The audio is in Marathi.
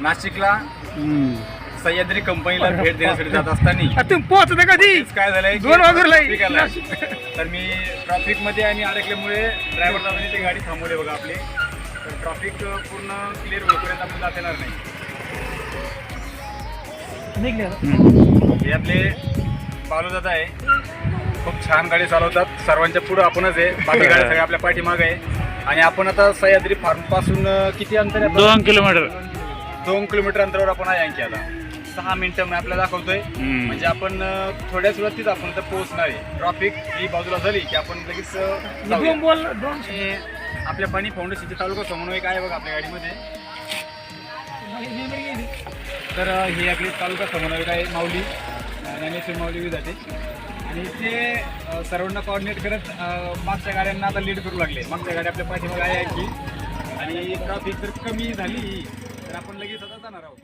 नाशिकला सह्याद्री कंपनीला भेट देण्यासाठी जात असताना तुम्ही पोहोचता कधी? काय झालंय दोन वाजूला आलंय. तर मी ट्रॉफिकमध्ये आणि अडकल्यामुळे ड्रायव्हर दादाने ती गाडी थांबवली बघा आपली. तर ट्रॉफिक पूर्ण क्लिअर होईपर्यंत आपण जाता येणार नाही. आपले बालू दादा आहे. खूप छान गाडी चालवतात. सर्वांच्या पुढं आपणच आहे. बाकी गाड्या सगळ्या आपल्या पाठीमाग आहे. आणि आपण आता सह्याद्री फार्मपासून किती अंतर आहे? दोन किलोमीटर. दोन किलोमीटर अंतरावर आपण आहे आणखी आता. सहा मिनिटं मी आपल्याला दाखवतोय. म्हणजे आपण थोड्याच वेळातच आपण तर पोहोचणार आहे. ट्रॉफिक ही बाजूला झाली की आपण लगेच आपल्या पाणी फाउंडेशनचे तालुका समन्वयक आहे बघा आपल्या गाडीमध्ये. तर ही आपली तालुका समन्वयक आहे माऊली. ज्ञानेश्वर माऊली जाते आणि ते सर्वांना कॉर्डिनेट करत मागच्या गाड्यांना आता लीड करू लागले. मागच्या गाडी आपल्या पाठीमागे आहे आणखी आणि ट्रॉफिक जर कमी झाली तर आपण लगेच आता जाणार आहोत.